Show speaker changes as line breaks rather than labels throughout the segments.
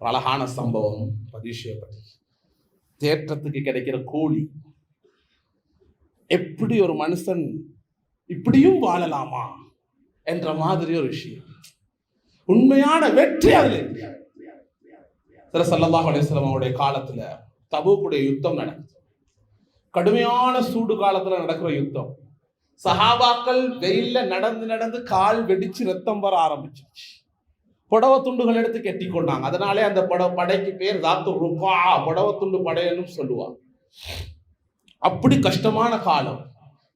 ஒரு அழகான சம்பவம் பதிவு செய்யப்பட்டது தேற்றத்துக்கு கிடைக்கிற கூலி. எப்படி ஒரு மனுஷன் இப்படியும் வாழலாமா என்ற மாதிரி ஒரு விஷயம். உண்மையான வெற்றி அதில் இருக்கு சில சல்லல்லாஹு அவருடைய காலத்துல தபுக்குடைய யுத்தம் நடக்குது கடுமையான சூடு காலத்துல நடக்கிற யுத்தம். சஹாபாக்கள் வெயில்ல நடந்து நடந்து கால் வெடிச்சு ரத்தம் வர ஆரம்பிச்சிருச்சு. புடவ துண்டுகள் எடுத்து கெட்டி கொண்டாங்க. அதனாலே அந்த பட படைக்கு பேர் தாத்து ருக்கா புடவ துண்டு படையன்னு சொல்லுவாங்க. அப்படி கஷ்டமான காலம்.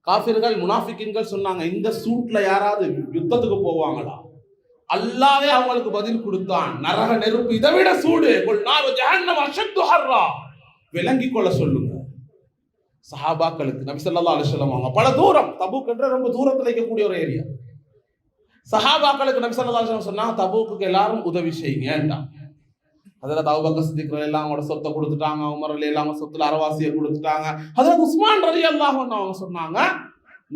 காஃபிர்கள் முனாஃபிக்கின்கள் சொன்னாங்க இந்த சூட்ல யாராவது யுத்தத்துக்கு போவாங்களா? அல்லாவே அவங்களுக்கு பதில் கொடுத்தான். நரக நெருப்பு இதை விட சூடு. விளங்கி கொள்ள சொல்லுங்க. சஹாபாக்களுக்கு நபி சொல்லா அலுவலம் அவங்க பல தூரம் தபூக்ன்ற ரொம்ப தூரத்தில் இருக்கக்கூடிய ஒரு ஏரியா. சஹாபாக்களுக்கு நபி ஸல்லல்லாஹு சொன்னா தபூக்கு எல்லாரும் உதவி செய்யுங்கன்றான் அதில் தவுபக்க சித்திக்கிற எல்லாம் அவங்களோட சொத்தை கொடுத்துட்டாங்க உமர் அலி எல்லாம் சொத்துல அரவாசியை கொடுத்துட்டாங்க. அதில் உஸ்மான் ரலி அல்லாஹ் அவங்க சொன்னாங்க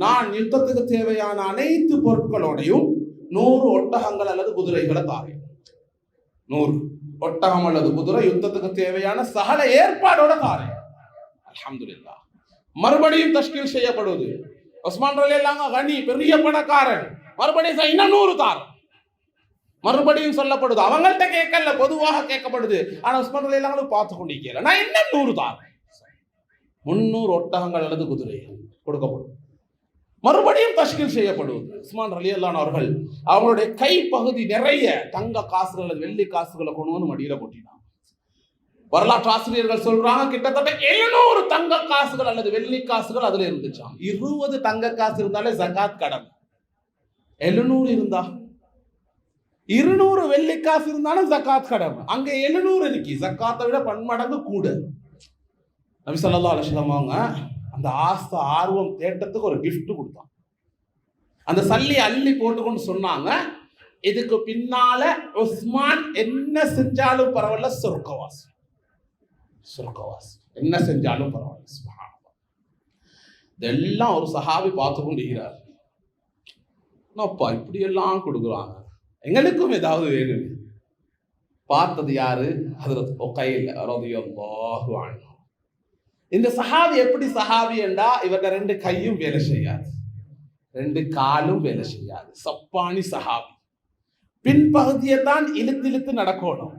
நான் யுத்தத்துக்கு தேவையான அனைத்து பொருட்களோடையும் நூறு ஒட்டகங்கள் அல்லது குதிரைகளை தாரேன். நூறு ஒட்டகம் அல்லது குதிரை யுத்தத்துக்கு தேவையான சகல ஏற்பாடோட தாரேன். அல்ஹம்துலில்லாஹ். மறுபடியும் தஷ்கில் செய்யப்படுவது. உஸ்மான் ரலி அல்லாங்க கனி பெரிய பணக்காரன். மறுபடியும் இன்னும் நூறு தார். மறுபடியும் சொல்லப்படுது. அவங்கள்ட்ட கேட்கல பொதுவாக கேட்கப்படுது. ஆனால் உஸ்மான் ரலி பார்த்து கொண்டிருக்கல நான் இன்னும் நூறு தார். முன்னூறு ஒட்டகங்கள் அல்லது குதிரைகள் கொடுக்கப்படும். மறுபடியும் தஷ்கீல் செய்யப்படுவது. உஸ்மான் அலி அல்லான் அவர்கள் அவங்களுடைய கைப்பகுதி நிறைய தங்க காசுகள் அல்லது வெள்ளி காசுகளை கொண்டு வந்து மடியில் கொட்டினாங்க. வரலாற்று ஆசிரியர்கள் சொல்றாங்க கிட்டத்தட்ட எழுநூறு தங்க காசுகள் அல்லது வெள்ளி காசுகள் அதுல இருந்துச்சாம். இருபது தங்க காசு இருந்தாலே ஜகாத் கடமை. எழுநூறு இருந்தா? இருநூறு வெள்ளிக்காசு இருந்தாலும் ஜக்காத் கடமை. அங்க எழுநூறு இருக்கு. ஜக்காத்தை விட பன்மடங்கு கூட. நபி சொல்லா அலைஹி அவங்க அந்த ஆஸ்தை ஆர்வம் தேட்டத்துக்கு ஒரு கிஃப்ட் கொடுத்தான். அந்த சல்லி அள்ளி போட்டுக்கொண்டு சொன்னாங்க. இதுக்கு பின்னால உஸ்மான் என்ன செஞ்சாலும் பரவாயில்ல சொர்க்கவாசி. சொர்க்கவாசி. என்ன செஞ்சாலும் பரவாயில்ல இதெல்லாம் ஒரு சஹாபி பார்த்து கொண்டிருக்கிறார் என்னப்பா இப்படி எல்லாம் கொடுக்குறாங்க. எங்களுக்கும் ஏதாவது வேணும். பார்த்தது யாரு? ஹதரத் ஒகைல் ரலியல்லாஹு இந்த சஹாபி எப்படி சஹாபி என்றா இவர்ட ரெண்டு கையும் வேலை செய்யாது. ரெண்டு காலும் வேலை செய்யாது. சப்பானி சஹாபி. பின்பகுதியை தான் இழுத்து இழுத்து நடக்கணும்.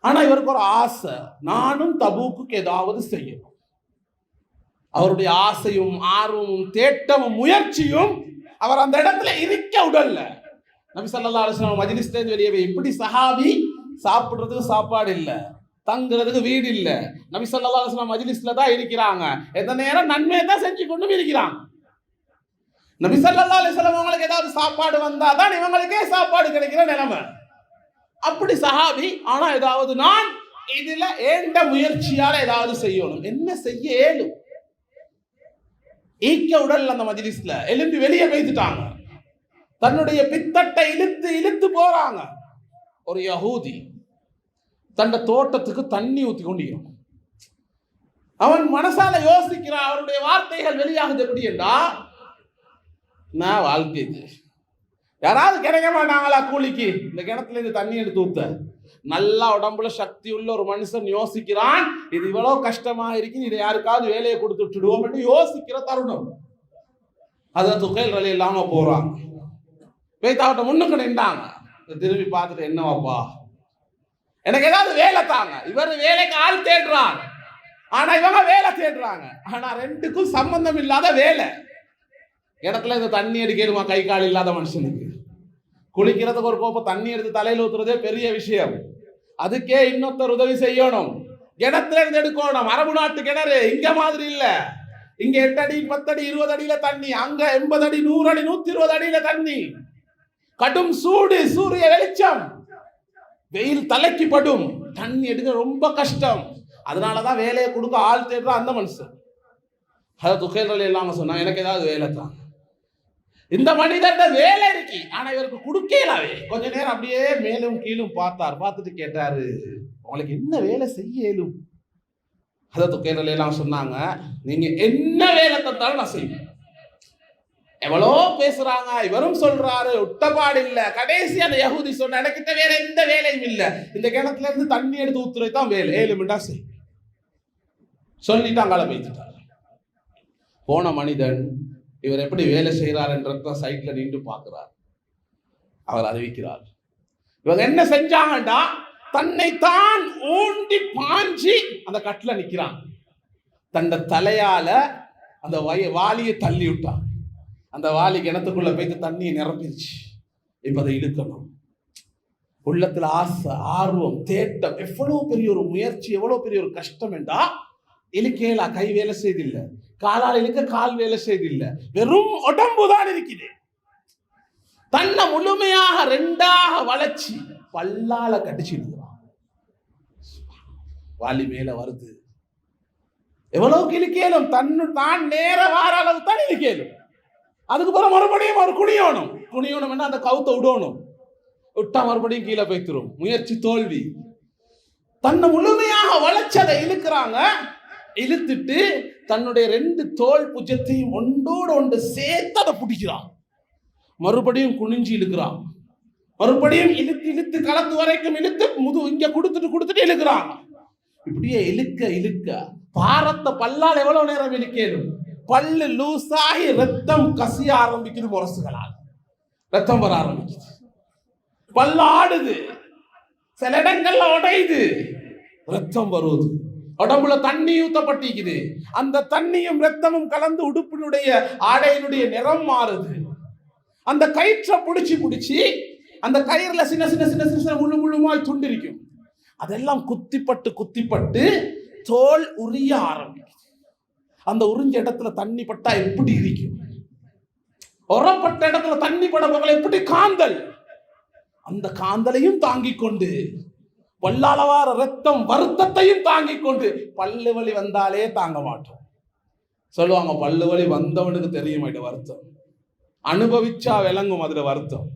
ஆனா இவருக்கு ஒரு ஆசை. நானும் தபூக்குக்கு ஏதாவது செய்யணும். அவருடைய ஆசையும் ஆர்வமும் தேட்டமும் முயற்சியும் அவர் அந்த இடத்துல இருக்க உடல்ல. நபி சல்லா அலுவலாம் வஸல்லம் வெளியே இப்படி சஹாபி சாப்பிடுறதுக்கு சாப்பாடு இல்லை தங்குறதுக்கு வீடு இல்லை. நபி சல்லா அலுவலாம் மஜிலிஸ்ல தான் இருக்கிறாங்க. எந்த நேரம் நன்மையை தான் செஞ்சு கொண்டும் இருக்கிறாங்க நபி சல்லா அலைஹி அவங்களுக்கு ஏதாவது சாப்பாடு வந்தாதான் இவங்களுக்கே சாப்பாடு கிடைக்கிற நிலைமை. அப்படி சஹாபி ஆனா ஏதாவது நான் இதுல ஏண்ட முயற்சியால ஏதாவது செய்யணும்? என்ன செய்ய ஏழும் ஈக்க உடல் அந்த மஜிலிஸ்ல. எழும்பி வெளியே பேசிட்டாங்க. தன்னுடைய பித்தட்டை இழுத்து இழுத்து போறாங்க. ஒரு யகூதி தன்னை தோட்டத்துக்கு தண்ணி ஊற்றி கொண்டிருக்கும் அவன் மனசால யோசிக்கிறான் அவருடைய வார்த்தைகள் வெளியாகுது எப்படி என்றா நான் வாழ்க்கை யாராவது கிடைக்க மாட்டாங்களா கூலிக்கு? இந்த கிணத்துல இருந்து தண்ணி எடுத்து ஊத்த. நல்லா உடம்புல சக்தி உள்ள ஒரு மனுஷன் யோசிக்கிறான். இது இவ்வளவு கஷ்டமா இருக்கு இதை யாருக்காவது வேலையை கொடுத்து விட்டுடுவோம் யோசிக்கிற தருணம். அதை துகைல் ரலி இல்லாம போறாங்க. பேத்தாவட்ட முன்னுக்கு நின்றாங்க. திரும்பி பார்த்துட்டு என்னவாப்பா? எனக்கு ஏதாவது வேலை தாங்க. இவர் வேலைக்கு ஆள் தேடுறாங்க ஆனா இவங்க வேலை தேடுறாங்க. ஆனா ரெண்டுக்கும் சம்பந்தம் இல்லாத வேலை. இடத்துல இந்த தண்ணி அடிக்கணுமா கை கால் இல்லாத மனுஷனுக்கு. குளிக்கிறதுக்கு ஒரு கோப்பை தண்ணி எடுத்து தலையில் ஊத்துறதே பெரிய விஷயம். அதுக்கே இன்னொருத்தர் உதவி செய்யணும். கிணத்துல இருந்து எடுக்கணும். அரபு நாட்டு கிணறு இங்க மாதிரி இல்ல. இங்க எட்டு அடி பத்தடி இருபது அடியில தண்ணி. அங்க எண்பது அடி நூறு அடி நூத்தி இருபது அடியில தண்ணி. கடும் சூடு சூரிய வெளிச்சம். வெயில் தலைக்கு படும். தண்ணி எடுக்க ரொம்ப கஷ்டம். அதனாலதான் வேலையை கொடுக்க ஆள் தேடுற அந்த மனுஷன். அதை துகையில் இல்லாம சொன்னா எனக்கு ஏதாவது வேலை தான். இந்த மனிதர்கிட்ட வேலை இருக்கு ஆனா இவருக்கு கொடுக்கலாவே கொஞ்ச நேரம் அப்படியே மேலும் கீழும் பார்த்தார். பார்த்துட்டு கேட்டாரு உங்களுக்கு என்ன வேலை செய்யலும்? அதை துக்கைகள் எல்லாம் சொன்னாங்க நீங்க என்ன வேலை தந்தாலும் நான் செய்வேன். எவ்வளோ பேசுறாங்க இவரும் சொல்றாரு உட்டப்பாடு இல்ல. கடைசி அந்த யகுதி சொன்ன எனக்கிட்ட வேற எந்த வேலையும் இல்ல. இந்த கிணத்துல இருந்து தண்ணி எடுத்து ஊத்துறது தான் வேலை. ஏழு மிண்டா செய். சொல்லிட்டு அங்கால பேசிட்டார் போன மனிதன் இவர் எப்படி வேலை செய்யறாருன்றத சைட்ல நின்று பார்க்கிறார். அவர் அறிவிக்கிறார். இவங்க என்ன செஞ்சாங்கடா தன்னை தான் ஊண்டி பாஞ்சி அந்த கட்டில் நிற்கிறான் தன்னை தலையால அந்த வய வாளியை தள்ளி விட்டான் அந்த வாளி கிணத்துக்குள்ள போயிட்டு தண்ணியை நிரப்பிருச்சு இப்போ அதை இழுக்கணும். உள்ளத்தில் ஆசை ஆர்வம் தேட்டம் எவ்வளோ பெரிய ஒரு முயற்சி எவ்வளோ பெரிய ஒரு கஷ்டம் என்றா இழுக்கேலா கை வேலை செய்தில்லை. காலால் இழுக்க கால் வேலை செய்தில்லை. வெறும் உடம்பு தான் இருக்குது. தன்னை முழுமையாக ரெண்டாக வளைச்சி பல்லால கடிச்சு வாலி மேல வருது. எவ்வளவுக்கு இழுக்கேலும் தன்னு தான் நேர வார அளவு தான் இழுக்கேலும் அதுக்கு பிறகு மறுபடியும் ஒரு குனியணும். குனியணும்னா அந்த கவுத்தை விடணும். விட்டா மறுபடியும் கீழே போய்த்திரும் முயற்சி தோல்வி. தன்னை முழுமையாக வளைச்சதை இழுக்கிறாங்க. இழுத்துட்டு தன்னுடைய ரெண்டு தோல் புஜத்தையும் ஒன்றோடு ஒன்று சேர்த்து அதை பிடிக்கிறான். மறுபடியும் குனிஞ்சு இழுக்கிறான். மறுபடியும் இழுத்து இழுத்து களத்து வரைக்கும் இழுத்து முது இங்க கொடுத்துட்டு கொடுத்துட்டு இழுக்கிறான். இப்படியே இழுக்க இழுக்க பாரத்தை பல்லால் எவ்வளவு நேரம் இழுக்கலும் பல்லு லூசாகி ரத்தம் கசிய ஆரம்பிக்குது முரசுகளால். ரத்தம் வர ஆரம்பிக்குது. பல்லு ஆடுது சில இடங்கள்ல உடையுது. ரத்தம் வருது. உடம்புல தண்ணி ஊத்தப்பட்டிருக்குது. அந்த தண்ணியும் ரத்தமும் கலந்து உடுப்பினுடைய ஆடையினுடைய நிறம் மாறுது. அந்த கயிற்றை பிடிச்சி பிடிச்சி அந்த கயிறுல சின்ன சின்ன சின்ன சின்ன சின்ன முழுமாய் துண்டிருக்கும் அதெல்லாம் குத்திப்பட்டு குத்திப்பட்டு தோல் உரிய ஆரம்பிக்கும் அந்த உறிஞ்ச இடத்துல தண்ணி பட்டா எப்படி இருக்கும் உரப்பட்ட இடத்துல தண்ணி பட எப்படி காந்தல்? அந்த காந்தலையும் தாங்கிக் கொண்டு பல்லாளவார ரத்தம் வருத்தத்தையும் தாங்கிக் கொண்டு பல்லு வலி வந்தாலே தாங்க மாட்டோம். சொல்லுவாங்க பல்லு வலி வந்தவனுக்கு தெரியும் இது வருத்தம்? அனுபவிச்சா விளங்கும் அதுல வருத்தம்.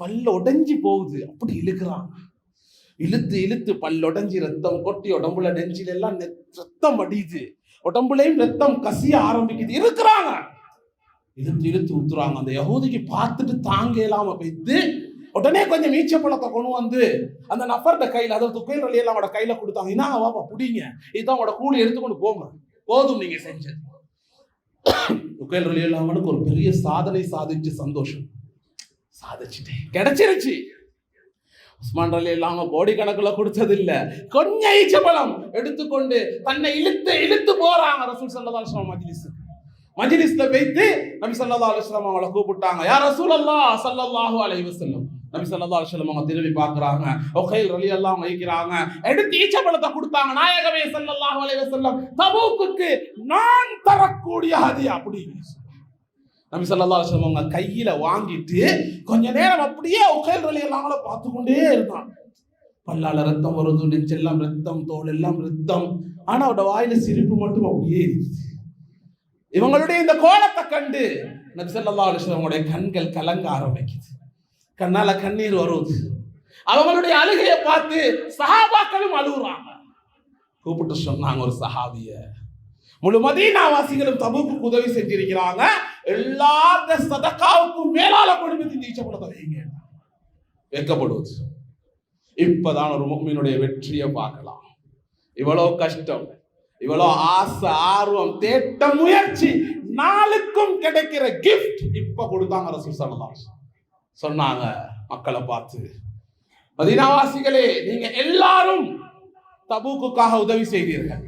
பல்லு உடைஞ்சி போகுது அப்படி இழுக்கிறான். இழுத்து இழுத்து பல்லு உடைஞ்சி ரத்தம் கொட்டி உடம்புல நெஞ்சில எல்லாம் ரத்தம் அடியுது உடம்புலையும் ரத்தம் கசிய ஆரம்பிக்குது. இருக்கிறாங்க இழுத்து இழுத்து ஊத்துறாங்க. அந்த யகூதிக்கு பார்த்துட்டு தாங்க இல்லாம போயிட்டு உடனே கொஞ்சம் மீச்ச பழத்தை கொண்டு வந்து அந்த நபர்கிட்ட கையில் அதாவது துக்கையில் வழியெல்லாம் அவட கையில கொடுத்தாங்க. இன்னா வாப்பா புடிங்க. இதுதான் அவட கூலி எடுத்துக்கொண்டு போங்க. போதும் நீங்க செஞ்சது. துக்கையில் வழியில் அவனுக்கு ஒரு பெரிய சாதனை சாதிச்சு சந்தோஷம். சாதிச்சுட்டேன். கிடைச்சிருச்சு. உஸ்மான் அலி இல்லாம கோடிக்கணக்கில் கணக்குல கொடுத்தது இல்ல கொஞ்சம் ஈச்சபலம் எடுத்துக்கொண்டு தன்னை இழுத்து இழுத்து போறாங்க ரசூல் சல்லா அலுவலாம் மஜ்லிஸ் மஜ்லிஸ்ல வைத்து நபி சல்லா அலுவலாம் அவளை கூப்பிட்டாங்க. யார் ரசூல் அல்லா சல்லல்லாஹு அலைவசல்லம் நபி சல்லா அலுவலம் அவங்க திரும்பி பார்க்குறாங்க. ஒகைல் ரலி எல்லாம் வைக்கிறாங்க எடுத்து ஈச்சபலத்தை கொடுத்தாங்க நாயகமே சல்லல்லாஹு அலைஹி செல்லம் தபூக்குக்கு நான் தரக்கூடிய அது அப்படி. நபி ஸல்லல்லாஹு அலைஹி அவங்க கையில வாங்கிட்டு கொஞ்ச நேரம் அப்படியே ஒகைல் ரலி எல்லாம் பார்த்து கொண்டே இருந்தான். பல்லால ரத்தம் வருது நெஞ்செல்லாம் ரத்தம் தோல் எல்லாம் ரத்தம். ஆனா அவட வாயில சிரிப்பு மட்டும் அப்படியே இவங்களுடைய இந்த கோலத்தை கண்டு நபி ஸல்லல்லாஹு அலுவலம் அவங்களுடைய கண்கள் கலங்க ஆரம்பிக்குது. கண்ணால கண்ணீர் வருவது அவங்களுடைய அழுகையை பார்த்து சஹாபாக்களும் அழுகுறாங்க. கூப்பிட்டு சொன்னாங்க ஒரு சஹாபிய. முழு மதீனாவாசிகளும் தபுக்கு உதவி செஞ்சிருக்கிறாங்க. எல்லாத்த சதக்காவுக்கும் மேலால கொடுத்து நீச்சப்படத்தை வைங்க வைக்கப்படுவது இப்பதான் ஒரு முக்மீனுடைய வெற்றியை பார்க்கலாம். இவ்வளோ கஷ்டம் இவ்வளோ ஆசை ஆர்வம் தேட்ட முயற்சி நாளுக்கும் கிடைக்கிற கிஃப்ட் இப்ப கொடுத்தாங்க ரசூல் ஸல்லல்லாஹு சொன்னாங்க மக்களை பார்த்து. மதினாவாசிகளே நீங்க எல்லாரும் தபூக்குக்காக உதவி செய்தீர்கள்.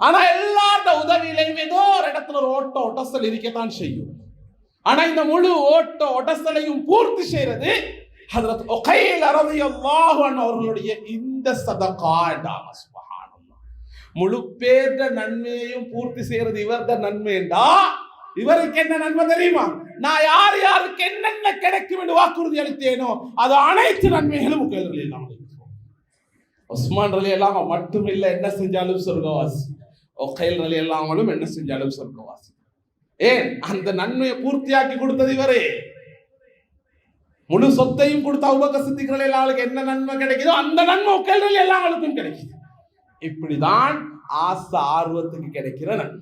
ஆனா எல்லாரோட உதவியிலையும் ஏதோ ஒரு இடத்துல ஒரு ஓட்ட ஒட்டசல் இருக்கத்தான் செய்யும். ஆனா இந்த முழு ஓட்ட ஒட்டசலையும் பூர்த்தி செய்யறது ஹதரத் ஒகையில் ரலியல்லாஹு அன்ஹு அவர்களுடைய இந்த சதகா என்றாங்க முழு பேர்த நன்மையையும் பூர்த்தி செய்யறது நன்மை நன்மைண்டா இவருக்கு என்ன நன்மை தெரியுமா? நான் யார் யாருக்கு என்னென்ன கிடைக்கும் என்று வாக்குறுதி அளித்தேனோ அது அனைத்து நன்மைகளும் உங்கள் எல்லாம் உஸ்மான் ரலி எல்லாம் மட்டும் இல்ல என்ன செஞ்சாலும் சொர்க்கவாசி ஒகைல் ரலி எல்லாமலும் என்ன செஞ்சாலும் சொர்க்கவாசி ஏன்? அந்த நன்மையை பூர்த்தியாக்கி கொடுத்தது இவரே. முழு சொத்தையும் கொடுத்த உபக சித்திகள் எல்லாருக்கும் என்ன நன்மை கிடைக்குதோ அந்த நன்மை ஒகைல் ரலி எல்லாங்களுக்கும் கிடைக்குது. இப்படிதான் ஆசை ஆர்வத்துக்கு கிடைக்கிற நன்மை.